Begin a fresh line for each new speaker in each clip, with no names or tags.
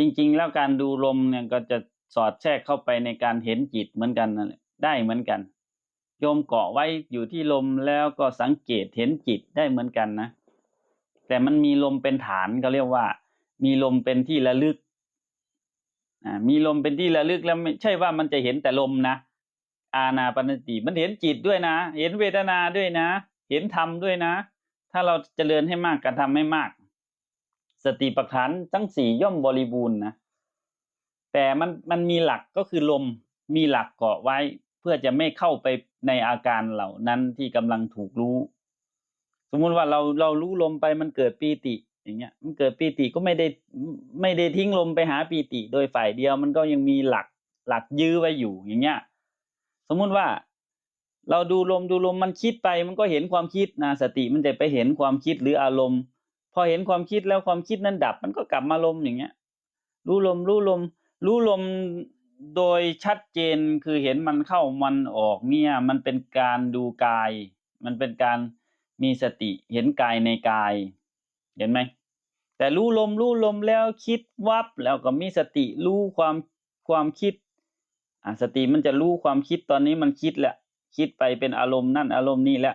จริง ๆ แล้วการดูลมเนี่ยก็จะสอดแทรกเข้าไปในการเห็นจิตเหมือนกันนั่นแหละได้เหมือนกัน โยมเกาะไว้อยู่ที่ลมแล้วก็สังเกตเห็นจิตได้เหมือนกันนะ แต่มันมีลมเป็นฐานเขาเรียกว่า มีลมเป็นที่ระลึกอ่ามีลมเป็นที่ระลึกแล้วไม่ใช่ว่ามันจะเห็นแต่ลมนะ อาณาปณติมันเห็นจิตด้วยนะ เห็นเวทนาด้วยนะ เห็นธรรมด้วยนะ ถ้าเราเจริญให้มากการทำให้มาก สติปัฏฐานทั้งสี่ย่อมบริบูรณ์นะแต่มันมันมีหลักก็คือลมมีหลักเกาะไว้ เพื่อจะไม่เข้าไปในอาการเหล่านั้นที่กำลังถูกรู้ สมมุติว่าเราเรารู้ลมไปมันเกิดปีติอย่างเงี้ย มันเกิดปีติก็ไม่ได้ไม่ได้ทิ้งลมไปหาปีติโดยฝ่ายเดียวมันก็ยังมีหลักหลักยื้อไว้อยู่อย่างเงี้ย สมมุติว่าเราดูลมดูลมมันคิดไป มันก็เห็นความคิดนะสติมันจะไปเห็นความคิดหรืออารมณ์ พอเห็นความคิดแล้วความคิดนั้นดับ มันก็กลับมาลมอย่างเงี้ย รู้ลมรู้ลม รู้ลมโดยชัดเจนคือเห็นมันเข้ามันออกเนี่ย มันเป็นการดูกาย มันเป็นการมีสติเห็นกายในกาย เห็นไหมแต่รู้ลมรู้ลมแล้วคิดวับแล้วก็มีสติรู้ความความคิดอะสติมันจะรู้ความคิดตอนนี้มันคิดแหละ คิดไปเป็นอารมณ์นั่นอารมณ์นี่แหละ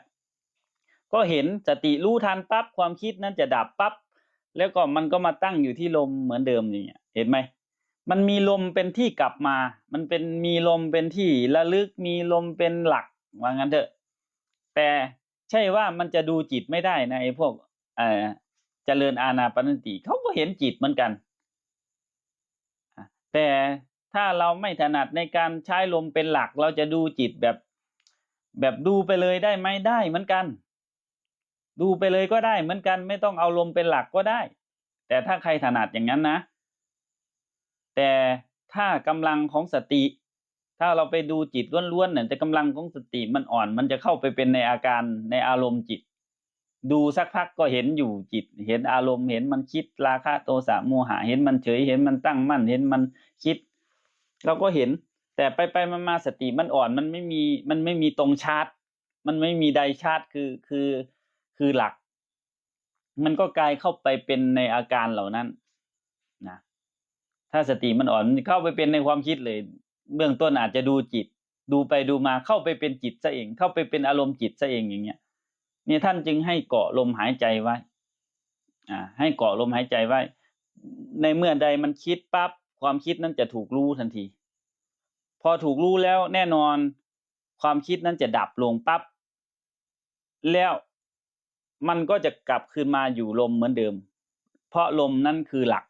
ก็เห็นสติรู้ทันปั๊บความคิดนั้นจะดับปั๊บแล้วก็มันก็มาตั้งอยู่ที่ลมเหมือนเดิมอย่างเงี้ยเห็นไหมมันมีลมเป็นที่กลับมา มันเป็นมีลมเป็นที่ระลึกมีลมเป็นหลักว่างั้นเถอะ แต่ใช่ว่ามันจะดูจิตไม่ได้นะไอ้พวกเอ่อเจริญอาณาปณนติเขาก็เห็นจิตเหมือนกัน แต่ถ้าเราไม่ถนัดในการใช้ลมเป็นหลัก เราจะดูจิตแบบแบบดูไปเลยได้ไหมได้เหมือนกัน ดูไปเลยก็ได้เหมือนกันไม่ต้องเอาลมเป็นหลักก็ได้ แต่ถ้าใครถนัดอย่างนั้นนะ แต่ถ้ากำลังของสติ ถ้าเราไปดูจิตล้วนๆเนี่ยแต่กำลังของสติมันอ่อน มันจะเข้าไปเป็นในอาการในอารมณ์จิต ดูสักพักก็เห็นอยู่จิต เห็นอารมณ์เห็นมันคิดราคะโทสะโมหะเห็นมันเฉยเห็นมันตั้งมั่นเห็นมันคิด เราก็เห็น แต่ไปไปมามาสติมันอ่อนมันไม่มีมันไม่มีตรงชาร์จมันไม่มีไดชาร์จคือคือ คือหลัก มันก็กลายเข้าไปเป็นในอาการเหล่านั้นนะถ้าสติมันอ่อนเข้าไปเป็นในความคิดเลย เบื้องต้นอาจจะดูจิต ดูไปดูมาเข้าไปเป็นจิตซะเอง เข้าไปเป็นอารมณ์จิตซะเองอย่างเงี้ยนี่ท่านจึงให้เกาะลมหายใจไว้ อ่า ให้เกาะลมหายใจไว้ ในเมื่อใดมันคิดปั๊บความคิดนั้นจะถูกรู้ทันที พอถูกรู้แล้วแน่นอน ความคิดนั้นจะดับลงปั๊บแล้ว มันก็จะกลับคืนมาอยู่ลมเหมือนเดิม เพราะลมนั่นคือหลัก